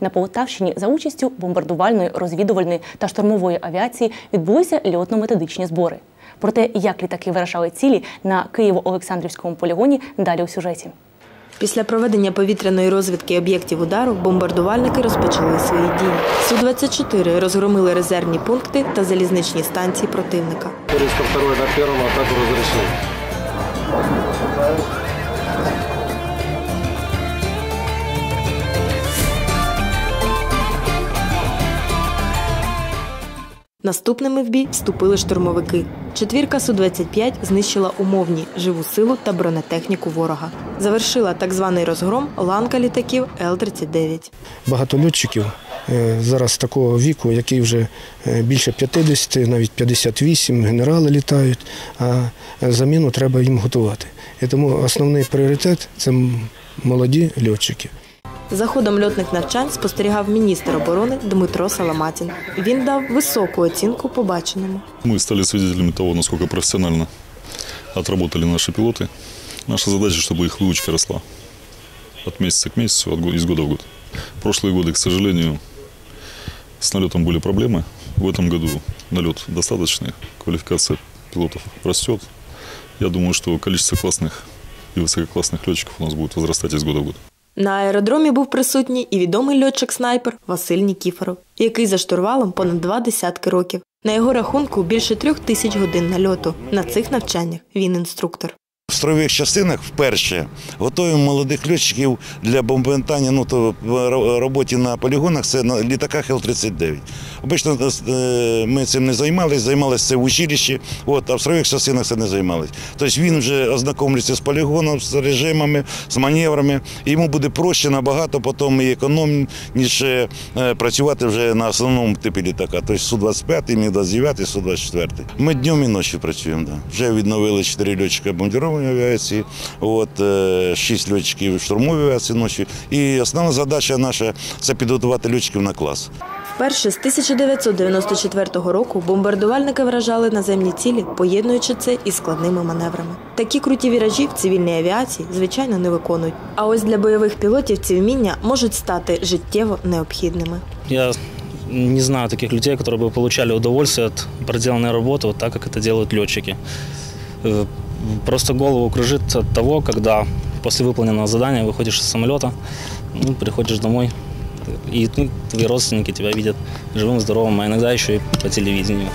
На Полтавщині за участю бомбардувальної, розвідувальної та штурмової авіації відбулися льотно-методичні збори. Про те, як літаки виражали цілі на Києво-Олександрівському полігоні, далі у сюжеті. Після проведення повітряної розвідки об'єктів удару бомбардувальники розпочали свої дії. Су-24 розгромили резервні пункти та залізничні станції противника. 402 на первом атаку разрешил. Наступними в бій вступили штурмовики. Четвірка Су-25 знищила умовні живу силу та бронетехніку ворога. Завершила так званий розгром ланка літаків Л-39. багато льотчиків е, зараз такого віку, який вже е, більше 50, навіть 58, генерали літають, а заміну треба їм готувати. І тому основний пріоритет це молоді льотчики. За ходом льотних навчань спостерігав міністр оборони Дмитро Саламатін. Він дав високу оцінку побаченому. Мы стали свидетелями того, насколько профессионально отработали наши пилоты. Наша задача, чтобы их выучка росла от месяца к месяцу, от го- из года в год. Прошлые годы, к сожалению, с налетом были проблемы. В этом году налет достаточный, квалификация пилотов растет. Я думаю, что количество классных и высококлассных летчиков у нас будет возрастать из года в год. На аеродромі був присутній і відомий льотчик-снайпер Василь Нікіфоров, який за штурвалом понад два десятки років. На його рахунку більше трьох тисяч годин нальоту. На цих навчаннях він інструктор. В строєвих частинах вперше готуємо молодих льотчиків для бомбентання. Ну то роботі на полігонах це на літаках Л-39. Обично е, ми цим не займалися, займалися це в училищі, от, а в строєвих частинах це не займалися. Тобто він вже ознакомлюється з полігоном, з режимами, з маневрами. І йому буде проще набагато потім і економніше е, працювати вже на основному типі літака. Тобто Су-25, Міг-29, Су-24. Ми днем і ночі працюємо. Да. Вже відновили 4 льотчика бомбардирової авіації, от, 6 льотчиків штурмової авіації ночі. І основна задача наша це підготувати льотчиків на клас. Вперше з 1994 року бомбардувальники вражали наземні цілі, поєднуючи це із складними маневрами. Такі круті віражі в цивільній авіації, звичайно, не виконують. А ось для бойових пілотів ці вміння можуть стати життєво необхідними. Я не знаю таких людей, которые бы получали удовольствие от проделанной работы, вот так, как это делают летчики. Э, Просто голову кружит от того, когда после выполненного задания выходишь из самолета, ну, приходишь домой, и ну, твои родственники тебя видят живым, здоровым, а иногда еще и по телевидению.